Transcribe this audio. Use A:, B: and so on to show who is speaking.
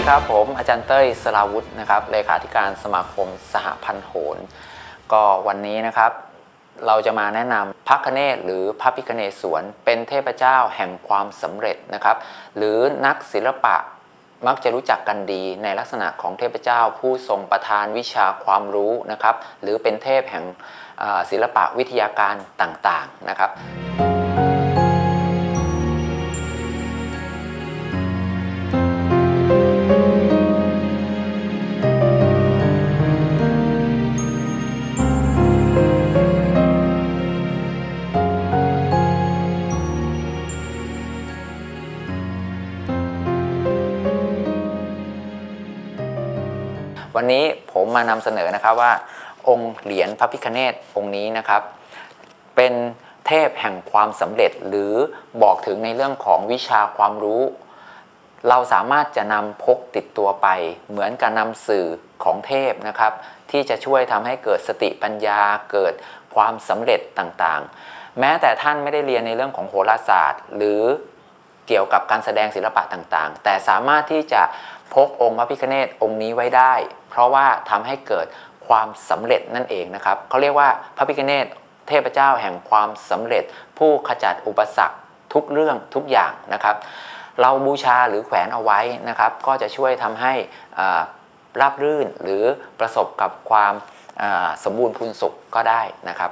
A: ดีครับผมอาจารย์เต้ยสลาวุฒินะครับเลขาธิการสมาคมสหพันธ์โหรก็วันนี้นะครับ เราจะมาแนะนำพระคเนศหรือพระพิคเนศวรเป็นเทพเจ้าแห่งความสำเร็จนะครับ หรือนักศิลปะมักจะรู้จักกันดีในลักษณะของเทพเจ้าผู้ทรงประทานวิชาความรู้นะครับ หรือเป็นเทพแห่งศิลปะวิทยาการต่างๆนะครับ วันนี้ผมมานำเสนอนะครับว่า องค์เหรียญพระพิคเนตองค์นี้นะครับ เป็นเทพแห่งความสำเร็จหรือบอกถึงในเรื่องของวิชาความรู้ เราสามารถจะนำพกติดตัวไป เหมือนกับนำสื่อของเทพนะครับ ที่จะช่วยทำให้เกิดสติปัญญาเกิดความสำเร็จต่างๆ แม้แต่ท่านไม่ได้เรียนในเรื่องของโหราศาสตร์ หรือ เกี่ยวกับการแสดงศิลปะต่างๆ แต่สามารถที่จะพกองค์พระพิฆเนศองค์นี้ไว้ได้ เพราะว่าทำให้เกิดความสำเร็จนั่นเองนะครับเขาเรียกว่าพระพิฆเนศเทพเจ้าแห่งความสำเร็จ ผู้ขจัดอุปสรรคทุกเรื่องทุกอย่างนะครับ เราบูชาหรือแขวนเอาไว้นะครับ ก็จะช่วยทำให้ราบรื่นหรือประสบกับความสมบูรณ์พูนสุขก็ได้นะครับ